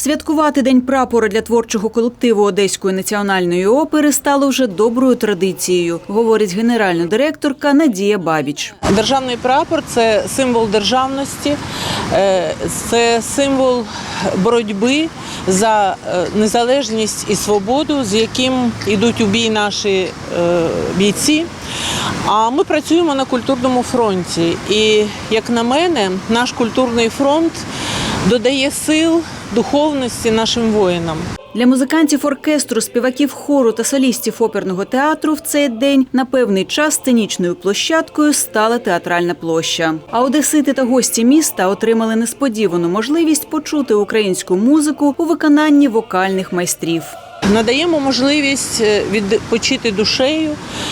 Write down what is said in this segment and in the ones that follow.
Святкувати День прапора для творчого колективу Одеської національної опери стало вже доброю традицією, говорить генеральна директорка Надія Бабіч. Державний прапор це символ державності, е, це символ боротьби за е, незалежність і свободу, з яким йдуть у бій наші е, бійці. А ми працюємо на культурному фронті. І, як на мене, наш культурний фронт додає сил, духовності нашим воїнам. Для музикантів оркестру, співаків хору та солістів оперного театру в цей день на певний час сценічною площадкою стала театральна площа. А одесити та гості міста отримали несподівану можливість почути українську музику у виконанні вокальних майстрів. Надаємо можливість е, відпочити душею,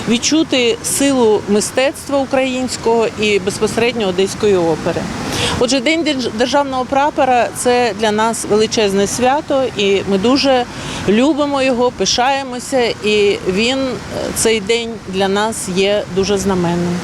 відчути силу мистецтва українського і безпосередньо одеської опери. Отже, День державного прапора це для нас величезне свято, і ми дуже любимо його, пишаємося, і він е, цей день для нас є дуже знаменним.